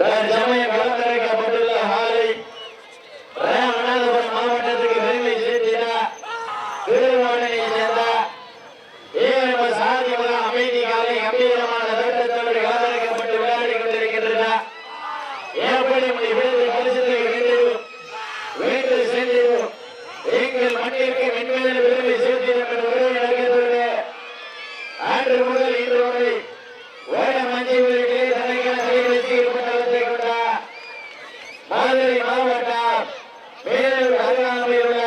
তার জামাই சிவகங்கை மாவட்டம் வேலூர் அருகாமையில் உள்ள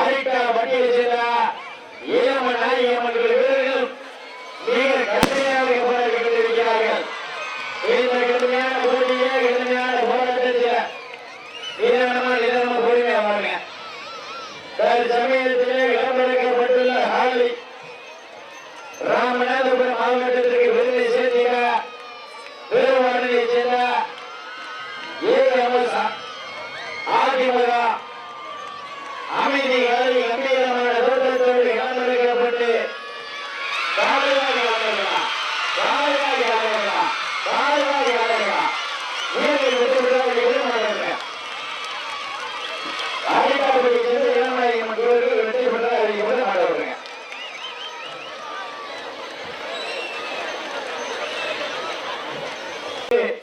அரிக்கா பட்டியை சேர்ந்த ஏம நாயகமன் வீரர்கள் மிக கடுமையாக போராடி கொண்டிருக்கிறார்கள். இந்த கடுமையான போட்டியை கடுமையான போராட்டத்தில் நிதானமா நிதானமா பொறுமையா வாருங்க. தற்சமயத்தில் போட்டி முழுகா அமைதி கலவி கம்பீரமான தோற்றத்தோடு களமிறக்கப்பட்டு பாதுகாப்பு வழங்கலாம் பாதுகாப்பு வழங்கலாம் பாதுகாப்பு வழங்கலாம் வீரர்கள் வெற்றி பெறுவதற்கு இடம் வழங்க அரைக்காப்பட்டி சென்று இளமலையம் வீரர்கள் வெற்றி பெற்றதாக அறிவிக்கப்பட்டு மாடப்படுங்க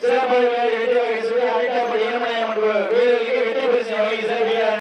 சிறப்பாக வெற்றி வகை சொல்லி அரைக்காப்பட்டி இளமலையம்